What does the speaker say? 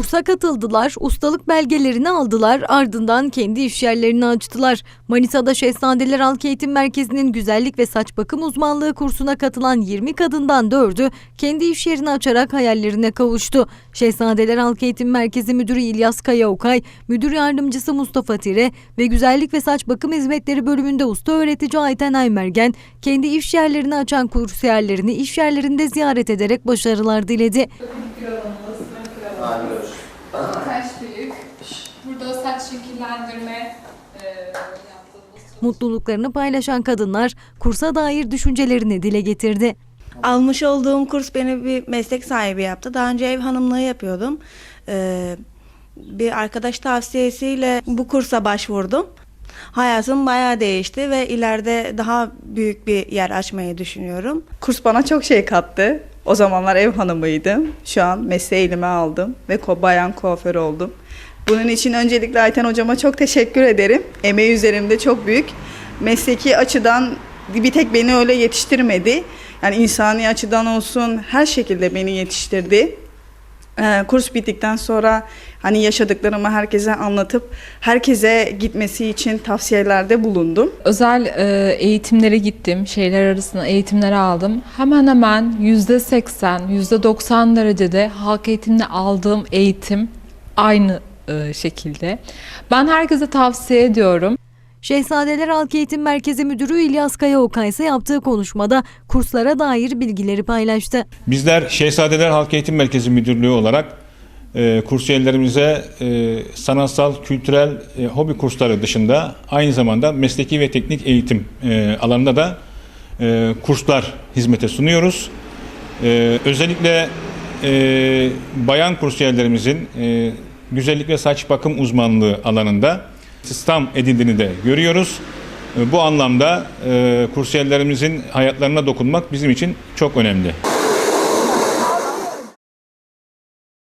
Kursa katıldılar, ustalık belgelerini aldılar, ardından kendi iş yerlerini açtılar. Manisa'da Şehzadeler Halk Eğitim Merkezi'nin güzellik ve saç bakım uzmanlığı kursuna katılan 20 kadından 4'ü kendi iş yerini açarak hayallerine kavuştu. Şehzadeler Halk Eğitim Merkezi Müdürü İlyas Kaya Okay, Müdür Yardımcısı Mustafa Tire ve Güzellik ve Saç Bakım Hizmetleri bölümünde usta öğretici Ayten Aymergen, kendi iş yerlerini açan kursiyerlerini iş yerlerinde ziyaret ederek başarılar diledi. Büyük. Burada saç şekillendirme e, Mutluluklarını paylaşan kadınlar kursa dair düşüncelerini dile getirdi. Almış olduğum kurs beni bir meslek sahibi yaptı. Daha önce ev hanımlığı yapıyordum. Ee, bir arkadaş tavsiyesiyle bu kursa başvurdum. Hayatım bayağı değişti ve ileride daha büyük bir yer açmayı düşünüyorum. Kurs bana çok şey kattı. O zamanlar ev hanımıydım. Şu an mesleği elime aldım ve ko- bayan kuaför oldum. Bunun için öncelikle Ayten hocama çok teşekkür ederim. Emeği üzerimde çok büyük. Mesleki açıdan bir tek beni öyle yetiştirmedi. Yani insani açıdan olsun her şekilde beni yetiştirdi. Ee, kurs bittikten sonra hani yaşadıklarımı herkese anlatıp herkese gitmesi için tavsiyelerde bulundum. Özel e, eğitimlere gittim. Şeyler arasında eğitimleri aldım. Hemen hemen %80, %90 derecede halk eğitimde aldığım eğitim aynı e, şekilde. Ben herkese tavsiye ediyorum. Şehzadeler Halk Eğitim Merkezi Müdürü İlyas Kaya Okay ise yaptığı konuşmada kurslara dair bilgileri paylaştı. Bizler Şehzadeler Halk Eğitim Merkezi Müdürlüğü olarak e, kursiyerlerimize e, sanatsal, kültürel, e, hobi kursları dışında aynı zamanda mesleki ve teknik eğitim e, alanında da e, kurslar hizmete sunuyoruz. E, özellikle e, bayan kursiyerlerimizin e, güzellik ve saç bakım uzmanlığı alanında istihdam edildiğini de görüyoruz. E, bu anlamda e, kursiyerlerimizin hayatlarına dokunmak bizim için çok önemli.